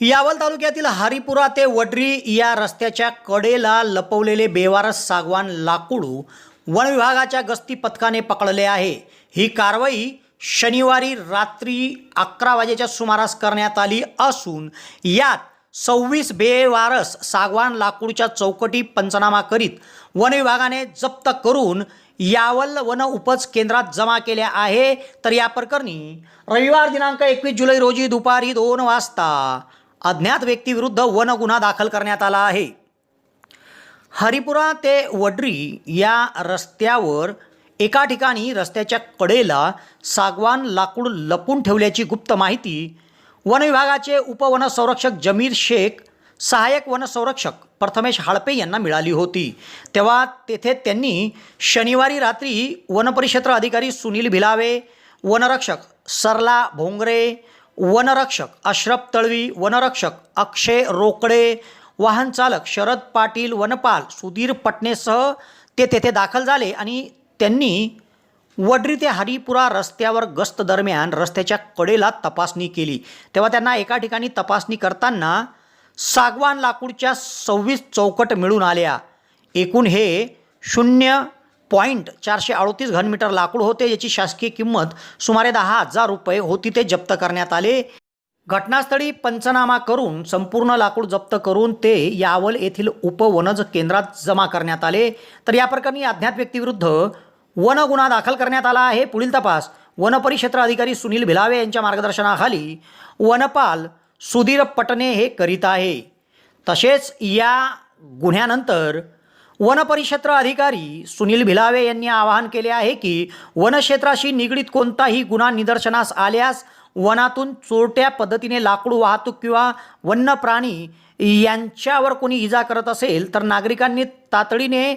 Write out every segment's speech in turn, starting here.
यावल तालुक्यातील हरिपुरा ते वडरी या रस्त्याच्या कडेला लपवलेले बेवारस सागवान लाकूड वन विभागाच्या गस्ती पथकाने पकडले आहे. ही कारवाई शनिवारी रात्री अकरा वाजेच्या सुमारास करण्यात आली असून यात सव्वीस बेवारस सागवान लाकूडच्या चौकटी पंचनामा करीत वन विभागाने जप्त करून यावल वन उपज केंद्रात जमा केल्या आहे. तर या प्रकरणी रविवार दिनांक एकवीस जुलै रोजी दुपारी दोन वाजता अज्ञात व्यक्तीविरुद्ध वन गुन्हा दाखल करण्यात आला आहे. हरिपुरा ते वडरी या रस्त्यावर एका ठिकाणी रस्त्याच्या कडेला सागवान लाकूड लपून ठेवल्याची गुप्त माहिती वन विभागाचे उपवनसंरक्षक जमीर शेख सहाय्यक वनसंरक्षक प्रथमेश हाळपे यांना मिळाली होती. तेव्हा तेथे त्यांनी शनिवारी रात्री वनपरिक्षेत्र अधिकारी सुनील भिलावे वनरक्षक सरला भोंगरे वनरक्षक अश्रफ तळवी वनरक्षक अक्षय रोकडे वाहन चालक शरद पाटील वनपाल सुधीर पटणेसह ते तेथे दाखल झाले आणि त्यांनी वडरी ते हरिपुरा रस्त्यावर गस्त दरम्यान रस्त्याच्या कडेला तपासणी केली. तेव्हा त्यांना एका ठिकाणी तपासणी करताना सागवान लाकूडच्या सव्वीस चौकट मिळून आल्या. एकूण हे शून्य पॉईंट चारशे अडतीस घनमीटर लाकूड होते. याची शासकीय किंमत सुमारे दहा हजार रुपये होती. ते जप्त करण्यात आले. घटनास्थळी पंचनामा करून संपूर्ण लाकूड जप्त करून ते यावल येथील उपवनज केंद्रात जमा करण्यात आले. तर या प्रकरणी अज्ञात व्यक्तीविरुद्ध वन गुन्हा दाखल करण्यात आला आहे. पुढील तपास वनपरिक्षेत्र अधिकारी सुनील भिलावे यांच्या मार्गदर्शनाखाली वनपाल सुधीर पटणे हे करीत आहे. तसेच या गुन्ह्यानंतर वनपरिक्षेत्र अधिकारी सुनील भिलावे यांनी आवाहन केले आहे की वनक्षेत्राशी निगडीत कोणताही गुन्हा निदर्शनास आल्यास वनातून चोरट्या पद्धतीने लाकूड वाहतूक किंवा वन्य प्राणी यांच्यावर कोणी इजा करत असेल तर नागरिकांनी तातडीने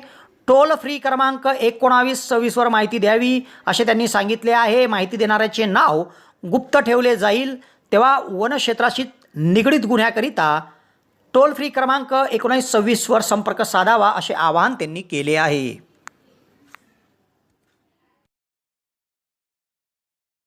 टोल फ्री क्रमांक एकोणावीस सव्वीसवर माहिती द्यावी असे त्यांनी सांगितले आहे. माहिती देणाऱ्याचे नाव गुप्त ठेवले जाईल. तेव्हा वनक्षेत्राशी निगडीत गुन्ह्याकरिता टोल फ्री क्रमांक एकोणीस सव्वीसवर संपर्क साधावा असे आवाहन त्यांनी केले आहे.